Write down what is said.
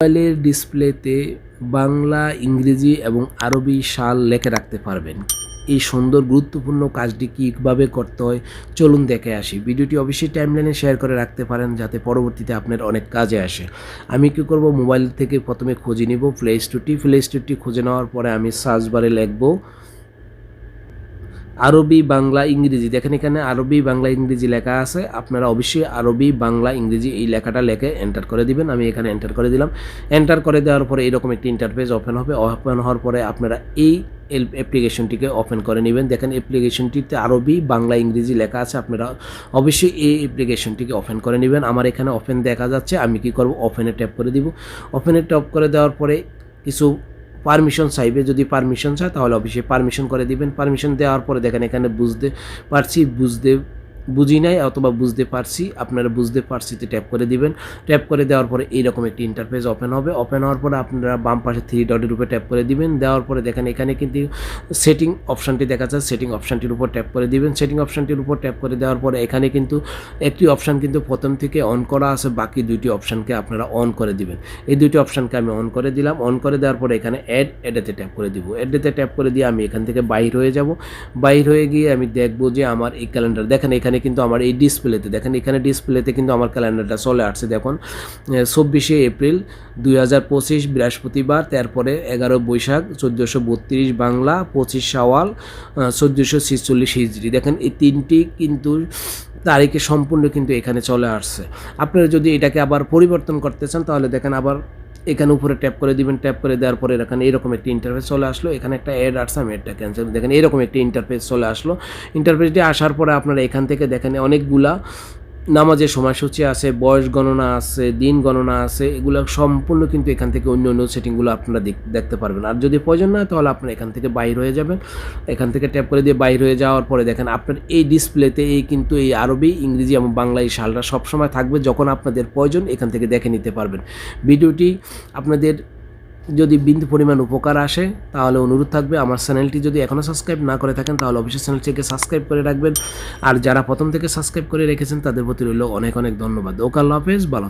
মোবাইলের ডিসপ্লেতে বাংলা, ইংরেজি এবং আরবি সাল লেখে রাখতে পারবেন। এই সুন্দর, গুরুত্বপূর্ণ কাজটি কীভাবে করতে হয়, চলুন দেখে আসি। ভিডিওটি অবশ্যই টাইমলাইনে শেয়ার করে রাখতে পারেন, যাতে পরবর্তীতে আপনার অনেক কাজে আসে। আমি কি করব, মোবাইল থেকে প্রথমে খুঁজে নিব প্লে স্টোরটি প্লে স্টোরটি খুঁজে নেওয়ার পরে আমি সার্চ বারে লিখব আরবি, বাংলা, ইংরেজি। দেখেন এখানে আরবি, বাংলা, ইংরেজি লেখা আছে। আপনারা অবশ্যই আরবি, বাংলা, ইংরেজি এই লেখাটা লেখে এন্টার করে দিবেন। আমি এখানে এন্টার করে দিলাম। এন্টার করে দেওয়ার পরে এরকম একটি ইন্টারফেস ওপেন হবে। ওপেন হওয়ার পরে আপনারা এই অ্যাপ্লিকেশনটিকে ওপেন করে নেবেন। দেখেন অ্যাপ্লিকেশনটিতে আরবি, বাংলা, ইংরেজি লেখা আছে। আপনারা অবশ্যই এই অ্যাপ্লিকেশনটিকে ওপেন করে নেবেন। আমার এখানে ওপেন দেখা যাচ্ছে। আমি কি করব? ওপেনে ট্যাপ করে দিব। ওপেনে ট্যাপ করে দেওয়ার পরে কিছু পারমিশন চাইবে, যদি পারমিশন চায় তাহলে অফিসে পারমিশন করে দিবেন। পারমিশন দেওয়ার পরে দেখেন এখানে বুঝতে পারছি, বুঝতে বুঝি নাই, অথবা বুঝতে পারছি, আপনারা বুঝতে পারছিতে ট্যাপ করে দিবেন। ট্যাপ করে দেওয়ার পরে এইরকম একটি ইন্টারফেস ওপেন হবে। ওপেন হওয়ার পরে আপনারা বাম পাশে থ্রি ডটের উপরে ট্যাপ করে দিবেন। দেওয়ার পরে দেখেন এখানে কিন্তু সেটিং অপশানটি দেখা যাচ্ছে। সেটিং অপশানটির উপর ট্যাপ করে দিবেন। সেটিং অপশানটির উপর ট্যাপ করে দেওয়ার পরে এখানে কিন্তু একটি অপশান কিন্তু প্রথম থেকে অন করা আছে। বাকি দুইটি অপশানকে আপনারা অন করে দিবেন। এই দুইটি অপশানকে আমি অন করে দিলাম। অন করে দেওয়ার পরে এখানে অ্যাড অ্যাডেতে ট্যাপ করে দিব। অ্যাডেতে ট্যাপ করে দিয়ে আমি এখান থেকে বাইর হয়ে যাব। বাইর হয়ে গিয়ে আমি দেখব যে আমার এই ক্যালেন্ডার দেখেন এখানে কিন্তু আমার এই ডিসপ্লেতে দেখেন এখানে ডিসপ্লেতে কিন্তু আমার ক্যালেন্ডারটা চলে আসছে, দেখুন। চব্বিশে এপ্রিল দুই হাজার পঁচিশ, বৃহস্পতিবার, তারপরে এগারো বৈশাখ, চোদ্দোশো বত্রিশ বাংলা, পঁচিশ সাওয়াল চোদ্দোশো ছিচল্লিশ হিজড়ি। দেখেন এই তিনটি কিন্তু তারিখে সম্পূর্ণ কিন্তু এখানে চলে আসছে। আপনারা যদি এটাকে আবার পরিবর্তন করতে চান, তাহলে দেখেন আবার এখানে উপরে ট্যাপ করে দিবেন ট্যাপ করে দেওয়ার পরে এখানে এরকম একটি ইন্টারফেস চলে আসলো। এখানে একটা অ্যাড আসছে আমি এটা ক্যান্সেল দেখেন এরকম একটি ইন্টারফেস চলে আসলো। ইন্টারফেসটি আসার পরে আপনারা এখান থেকে দেখেন অনেকগুলা নামাজের সময়সূচি আছে, বয়স গণনা আছে, দিন গণনা আছে, এগুলো সম্পূর্ণ কিন্তু এখান থেকে অন্য অন্য সেটিংগুলো আপনারা দেখতে পারবেন। আর যদি প্রয়োজন না তাহলে আপনারা এখান থেকে বাইর হয়ে যাবেন। এখান থেকে ট্যাপ করে দিয়ে বাইর হয়ে যাওয়ার পরে দেখেন আপনার এই ডিসপ্লেতে এই কিন্তু এই আরবি, ইংরেজি এবং বাংলা এই শালটা সবসময় থাকবে, যখন আপনাদের প্রয়োজন এখান থেকে দেখে নিতে পারবেন। ভিডিওটি আপনাদের যদি বিন্দু পরিমাণ উপকার আসে, তাহলে অনুরোধ থাকবে আমার চ্যানেলটি যদি এখনও সাবস্ক্রাইব না করে থাকেন, তাহলে অবশ্যই চ্যানেলটিকে সাবস্ক্রাইব করে রাখবেন। আর যারা প্রথম থেকে সাবস্ক্রাইব করে রেখেছেন, তাদের প্রতি রইল অনেক অনেক ধন্যবাদ। ওকাল হাফেজ, ভালো